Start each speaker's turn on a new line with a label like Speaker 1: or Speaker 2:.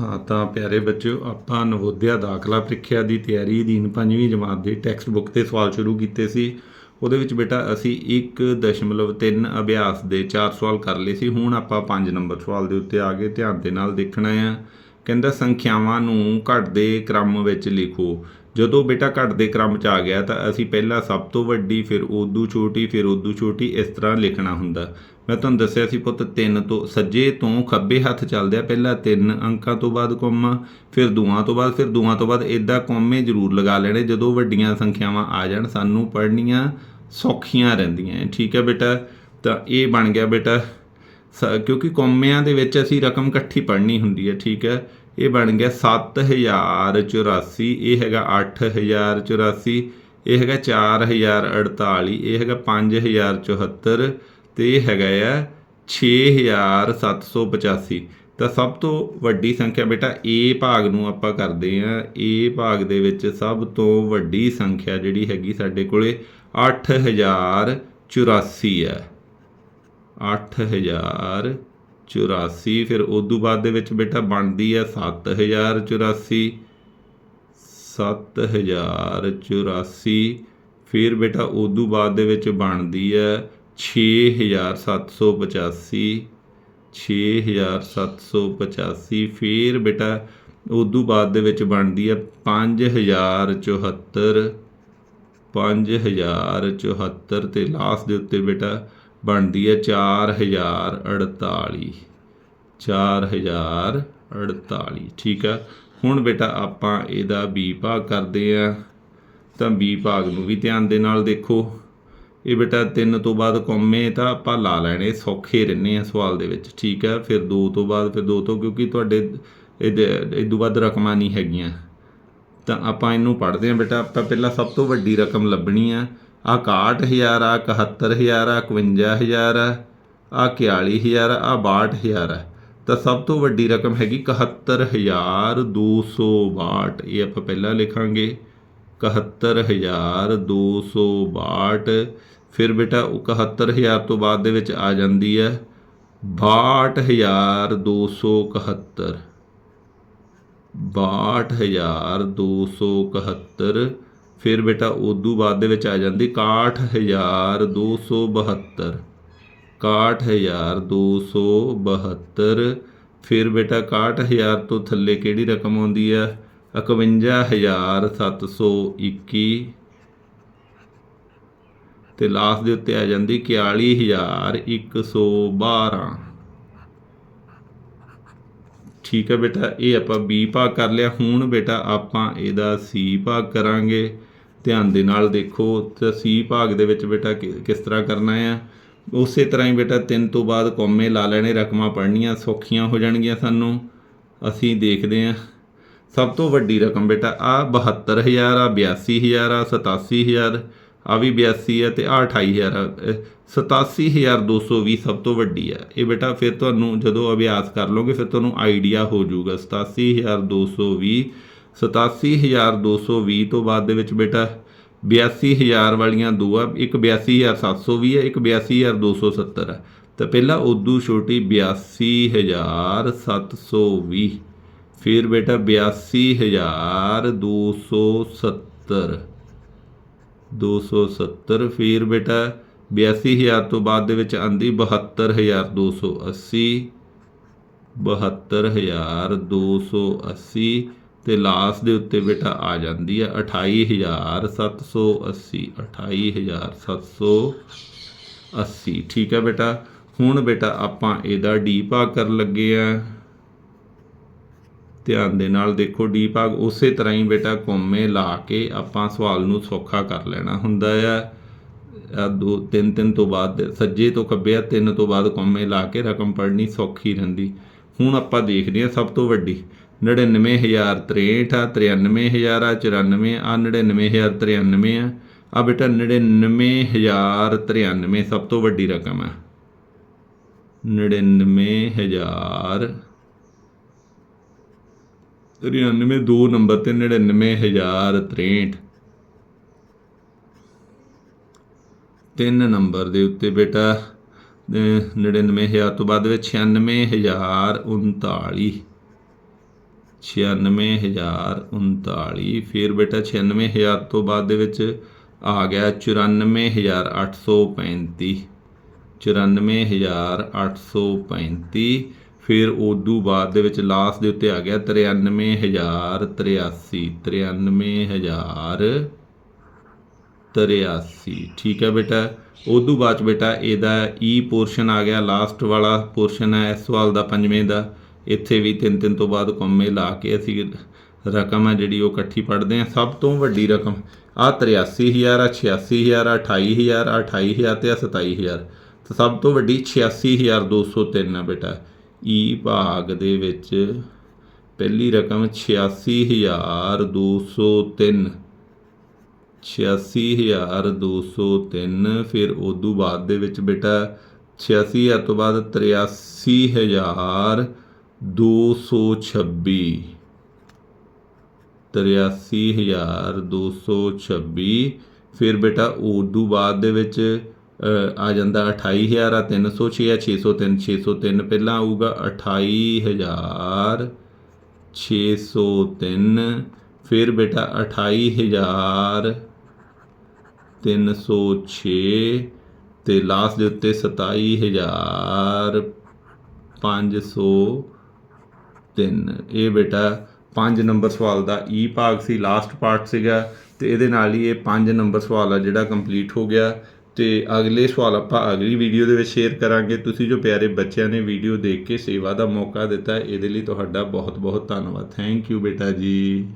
Speaker 1: ਹਾਂ, ਤਾਂ ਪਿਆਰੇ ਬੱਚਿਓ, ਆਪਾਂ ਨਵੋਦਿਆ ਦਾਖਲਾ ਪ੍ਰੀਖਿਆ ਦੀ ਤਿਆਰੀ ਅਧੀਨ ਪੰਜਵੀਂ ਜਮਾਤ ਦੇ ਟੈਕਸਟ ਬੁੱਕ ਤੇ ਸਵਾਲ ਸ਼ੁਰੂ ਕੀਤੇ ਸੀ। ਉਹਦੇ ਵਿੱਚ ਬੇਟਾ, ਅਸੀਂ 1.3 ਅਭਿਆਸ ਦੇ 4 ਸਵਾਲ ਕਰ ਲਏ ਸੀ। ਹੁਣ ਆਪਾਂ 5 ਨੰਬਰ ਸਵਾਲ ਦੇ ਉੱਤੇ ਆ ਗਏ ਧਿਆਨ ਦੇ ਨਾਲ ਦੇਖਣਾ ਆ। ਕਹਿੰਦਾ, ਸੰਖਿਆਵਾਂ ਨੂੰ ਘਟਦੇ ਕ੍ਰਮ ਵਿੱਚ ਲਿਖੋ। ਜਦੋਂ ਬੇਟਾ ਘਟਦੇ ਕ੍ਰਮ ਚ ਆ ਗਿਆ ਤਾਂ ਅਸੀਂ ਪਹਿਲਾਂ ਸਭ ਤੋਂ ਵੱਡੀ, ਫਿਰ ਉਦੋਂ ਛੋਟੀ, ਫਿਰ ਉਦੋਂ ਛੋਟੀ ਇਸ ਤਰ੍ਹਾਂ ਲਿਖਣਾ ਹੁੰਦਾ। ਮੈਂ ਤੁਹਾਨੂੰ ਦੱਸਿਆ ਸੀ ਪੁੱਤ, ਤਿੰਨ ਤੋਂ ਸੱਜੇ ਤੋਂ ਖੱਬੇ ਹੱਥ ਚੱਲਦੇ ਆ ਪਹਿਲਾਂ ਤਿੰਨ ਅੰਕਾਂ ਤੋਂ ਬਾਅਦ ਕੋਮਾ, ਫਿਰ ਦੂਆਂ ਤੋਂ ਬਾਅਦ, ਫਿਰ ਦੂਆਂ ਤੋਂ ਬਾਅਦ ਇਦਾਂ ਕੋਮੇ ਜ਼ਰੂਰ ਲਗਾ ਲੈਣੇ, ਜਦੋਂ ਵੱਡੀਆਂ ਸੰਖਿਆਵਾਂ ਆ ਜਾਣ, ਸਾਨੂੰ ਪੜ੍ਹਨੀਆਂ ਸੌਖੀਆਂ ਰਹਿੰਦੀਆਂ ਠੀਕ ਹੈ ਬੇਟਾ? ਤਾਂ ਇਹ ਬਣ ਗਿਆ ਬੇਟਾ। ਸ- ਕਿਉਂਕਿ ਕੌਮਿਆਂ ਦੇ ਵਿੱਚ ਅਸੀਂ ਰਕਮ ਇਕੱਠੀ ਪੜ੍ਹਨੀ ਹੁੰਦੀ ਹੈ ਠੀਕ ਹੈ ਇਹ ਬਣ ਗਿਆ 7084 ਇਹ ਹੈਗਾ 8084 ਇਹ ਹੈਗਾ 4048 ਇਹ ਹੈਗਾ 5074 ਤੇ ਇਹ ਹੈਗਾ ਆ 6785 ਤਾਂ ਸਭ ਤੋਂ ਵੱਡੀ ਸੰਖਿਆ ਬੇਟਾ A ਭਾਗ ਨੂੰ ਆਪਾਂ ਕਰਦੇ ਆ A ਭਾਗ ਦੇ ਵਿੱਚ ਸਭ ਤੋਂ ਵੱਡੀ ਸੰਖਿਆ ਜਿਹੜੀ ਹੈਗੀ ਸਾਡੇ ਕੋਲੇ 8084 ਹੈ 8084 ਫਿਰ ਉਦੋਂ ਬਾਅਦ ਦੇ ਵਿੱਚ ਬੇਟਾ ਬਣਦੀ ਹੈ 7084 7084 ਫਿਰ ਬੇਟਾ ਉਦੋਂ ਬਾਅਦ ਦੇ ਵਿੱਚ ਬਣਦੀ ਹੈ 6785 6785 ਫਿਰ ਬੇਟਾ ਉਦੋਂ ਬਾਅਦ ਦੇ ਵਿੱਚ ਬਣਦੀ ਹੈ 5074 5074 ਤੇ ਲਾਸਟ ਦੇ ਉੱਤੇ ਬੇਟਾ ਬਣਦੀ ਹੈ 4048 4048 ਠੀਕ ਆ। ਹੁਣ ਬੇਟਾ ਆਪਾਂ ਇਹਦਾ B ਭਾਗ ਕਰਦੇ ਆ। ਤਾਂ B ਭਾਗ ਨੂੰ ਵੀ ਧਿਆਨ ਦੇ ਨਾਲ ਦੇਖੋ। ਇਹ ਬੇਟਾ 3 ਤੋਂ ਬਾਅਦ ਕੌਮੇ ਤਾਂ ਆਪਾਂ ਲਾ ਲੈਣੇ, ਸੌਖੇ ਰਹਿੰਦੇ ਆ ਸਵਾਲ ਦੇ ਵਿੱਚ। ਠੀਕ ਆ। ਫਿਰ 2 ਤੋਂ ਬਾਅਦ, ਫਿਰ 2 ਤੋਂ, ਕਿਉਂਕਿ ਤੁਹਾਡੇ ਇਹਦੇ ਇਦੋਂ ਵੱਧ ਰਕਮਾਂ ਨਹੀਂ ਹੈਗੀਆਂ। ਤਾਂ ਆਪਾਂ ਇਹਨੂੰ ਪੜ੍ਹਦੇ ਹਾਂ ਬੇਟਾ। ਆਪਾਂ ਪਹਿਲਾਂ ਸਭ ਤੋਂ ਵੱਡੀ ਰਕਮ ਲੱਭਣੀ ਆ। ਆ 61000 ਆ 71000 ਆ 51000 ਆ ਆ 41000 ਆ 62000 ਆ ਤਾਂ ਸਭ ਤੋਂ ਵੱਡੀ ਰਕਮ ਹੈਗੀ 71262 ਇਹ ਆਪਾਂ ਪਹਿਲਾਂ ਲਿਖਾਂਗੇ। 71262 ਫਿਰ ਬੇਟਾ ਉਹ 71000 ਤੋਂ ਬਾਅਦ ਦੇ ਵਿੱਚ ਆ ਜਾਂਦੀ ਹੈ 62271 62271 ਫਿਰ ਬੇਟਾ ਉਦੋਂ ਬਾਅਦ ਦੇ ਵਿੱਚ ਆ ਜਾਂਦੀ 61272 61272 ਫਿਰ ਬੇਟਾ 61000 ਤੋਂ ਥੱਲੇ ਕਿਹੜੀ ਰਕਮ ਆਉਂਦੀ ਹੈ 51721 ਤੇ ਲਾਸਟ ਦੇ ਉੱਤੇ ਆ ਜਾਂਦੀ 41112 ਠੀਕ ਹੈ ਬੇਟਾ, ਇਹ ਆਪਾਂ B ਭਾਗ ਕਰ ਲਿਆ। ਹੁਣ ਬੇਟਾ ਆਪਾਂ ਇਹਦਾ C ਭਾਗ ਕਰਾਂਗੇ। ਧਿਆਨ ਦੇ ਨਾਲ ਦੇਖੋ ਤਾਂ ਸੀ ਭਾਗ ਦੇ ਵਿੱਚ ਬੇਟਾ ਕਿ- ਕਿਸ ਤਰ੍ਹਾਂ ਕਰਨਾ ਹੈ ਉਸੇ ਤਰ੍ਹਾਂ ਹੀ ਬੇਟਾ ਤਿੰਨ ਤੋਂ ਬਾਅਦ ਕੌਮੇ ਲਾ ਲੈਣੇ, ਰਕਮਾਂ ਪੜ੍ਹਨੀਆਂ, ਸੌਖੀਆਂ ਹੋ ਜਾਣਗੀਆਂ ਸਾਨੂੰ। ਅਸੀਂ ਦੇਖਦੇ ਹਾਂ। ਸਭ ਤੋਂ ਵੱਡੀ ਰਕਮ ਬੇਟਾ ਆ 72000 ਆ 82000 ਆ 87000 ਆ ਵੀ 82 ਹੈ ਤੇ ਆ 28000 ਆ। ਇਹ 87220 ਸਭ ਤੋਂ ਵੱਡੀ ਹੈ। ਇਹ ਬੇਟਾ ਫਿਰ ਤੁਹਾਨੂੰ ਜਦੋਂ ਅਭਿਆਸ ਕਰ ਲਓਗੇ ਫਿਰ ਤੁਹਾਨੂੰ ਆਈਡੀਆ ਹੋ ਜਾਊਗਾ। 87220 87220 ਤੋਂ ਬਾਅਦ ਦੇ ਵਿੱਚ ਬੇਟਾ 82000 ਵਾਲੀਆਂ ਦੋ ਆ ਇੱਕ 82720 ਹੈ, ਇੱਕ 82270 ਹੈ। ਤਾਂ ਪਹਿਲਾਂ ਉਦੋਂ ਛੋਟੀ 82720 ਫਿਰ ਬੇਟਾ 82270 270 ਫਿਰ ਬੇਟਾ 82000 ਤੋਂ ਬਾਅਦ ਦੇ ਵਿੱਚ ਆਂਦੀ 72280 72280 ਤੇ ਲਾਸਟ ਦੇ ਉੱਤੇ ਬੇਟਾ ਆ ਜਾਂਦੀ ਹੈ 28780 28780 ਠੀਕ ਹੈ ਬੇਟਾ, ਹੁਣ ਬੇਟਾ ਆਪਾਂ ਇਹਦਾ ਡੀ ਭਾਗ ਕਰਨ ਲੱਗੇ ਆ। ਧਿਆਨ ਦੇ ਨਾਲ ਦੇਖੋ ਡੀ ਭਾਗ ਉਸੇ ਤਰ੍ਹਾਂ ਹੀ ਬੇਟਾ ਕੋਮੇ ਲਾ ਕੇ ਆਪਾਂ ਸਵਾਲ ਨੂੰ ਸੌਖਾ ਕਰ ਲੈਣਾ ਹੁੰਦਾ ਆ। ਆ ਦੋ, ਤਿੰਨ ਤਿੰਨ ਤੋਂ ਬਾਅਦ ਸੱਜੇ ਤੋਂ ਖੱਬੇ ਆ, ਤਿੰਨ ਤੋਂ ਬਾਅਦ ਕੋਮੇ ਲਾ ਕੇ ਰਕਮ ਪੜ੍ਹਨੀ ਸੌਖੀ ਰਹਿੰਦੀ। ਹੁਣ ਆਪਾਂ ਦੇਖਦੇ ਹਾਂ ਸਭ ਤੋਂ ਵੱਡੀ 99063 ਆ 93000 ਆ 94 ਆ 99093 ਆ। ਆ ਬੇਟਾ 99093 ਸਭ ਤੋਂ ਵੱਡੀ ਰਕਮ ਹੈ 99000 93 ਦੋ ਨੰਬਰ ਤੇ 99063 ਤਿੰਨ ਨੰਬਰ ਦੇ ਉੱਤੇ ਬੇਟਾ, ਅਹ 99000 ਤੋਂ ਬਾਅਦ ਵਿੱਚ 96039 96039 ਫਿਰ ਬੇਟਾ 96000 ਤੋਂ ਬਾਅਦ ਦੇ ਵਿੱਚ ਆ ਗਿਆ 94835 94835 ਫਿਰ ਉਦੋਂ ਬਾਅਦ ਦੇ ਵਿੱਚ ਲਾਸਟ ਦੇ ਉੱਤੇ ਆ ਗਿਆ 93083 93000 83 ਠੀਕ ਹੈ ਬੇਟਾ। ਉਦੋਂ ਬਾਅਦ 'ਚ ਬੇਟਾ, ਇਹਦਾ e ਈ ਪੋਰਸ਼ਨ ਆ ਗਿਆ। ਲਾਸਟ ਵਾਲਾ ਪੋਰਸ਼ਨ ਹੈ, ਇਸ ਸਵਾਲ ਦਾ ਪੰਜਵੇਂ ਦਾ। ਇੱਥੇ ਵੀ ਤਿੰਨ ਤਿੰਨ ਤੋਂ ਬਾਅਦ ਕੋਮੇ ਲਾ ਕੇ ਅਸੀਂ ਰਕਮ ਹੈ ਜਿਹੜੀ ਉਹ ਇਕੱਠੀ ਪੜ੍ਹਦੇ ਹਾਂ। ਸਭ ਤੋਂ ਵੱਡੀ ਰਕਮ ਆ 83000 ਆ 86000 ਆ 28000 ਆ 28000 ਤੇ ਆ 27000 ਤੇ ਸਭ ਤੋਂ ਵੱਡੀ 86203 ਆ ਬੇਟਾ। ਈ ਭਾਗ ਦੇ ਵਿੱਚ ਪਹਿਲੀ ਰਕਮ 86203 86203 ਫਿਰ ਉਦੋਂ ਬਾਅਦ ਦੇ ਵਿੱਚ ਬੇਟਾ 86000 ਤੋਂ ਬਾਅਦ 83226 83226 ਫਿਰ ਬੇਟਾ ਉਦੋਂ ਬਾਅਦ ਦੇ ਵਿੱਚ ਆ ਜਾਂਦਾ 28000 ਆ 306 ਆ 603 603 ਪਹਿਲਾਂ ਆਊਗਾ 28000 603 ਫਿਰ ਬੇਟਾ 28000 306 ਤੇ ਲਾਸਟ ਦੇ ਉੱਤੇ 27000 503 ਇਹ ਬੇਟਾ 5 ਨੰਬਰ ਸਵਾਲ ਦਾ ਈ ਭਾਗ ਸੀ ਲਾਸਟ ਪਾਰਟ ਸੀਗਾ ਤੇ ਇਹਦੇ ਨਾਲ ਹੀ ਇਹ 5 ਨੰਬਰ ਸਵਾਲ ਆ ਜਿਹੜਾ ਕੰਪਲੀਟ ਹੋ ਗਿਆ। ਤੇ ਅਗਲੇ ਸਵਾਲ ਆਪਾਂ ਅਗਲੀ ਵੀਡੀਓ ਦੇ ਵਿੱਚ ਸ਼ੇਅਰ ਕਰਾਂਗੇ। ਤੁਸੀਂ ਜੋ ਪਿਆਰੇ ਬੱਚਿਆਂ ਨੇ ਵੀਡੀਓ ਦੇਖ ਕੇ ਸੇਵਾ ਦਾ ਮੌਕਾ ਦਿੱਤਾ, ਇਹਦੇ ਲਈ ਤੁਹਾਡਾ ਬਹੁਤ ਬਹੁਤ ਧੰਨਵਾਦ। ਥੈਂਕ ਯੂ ਬੇਟਾ ਜੀ।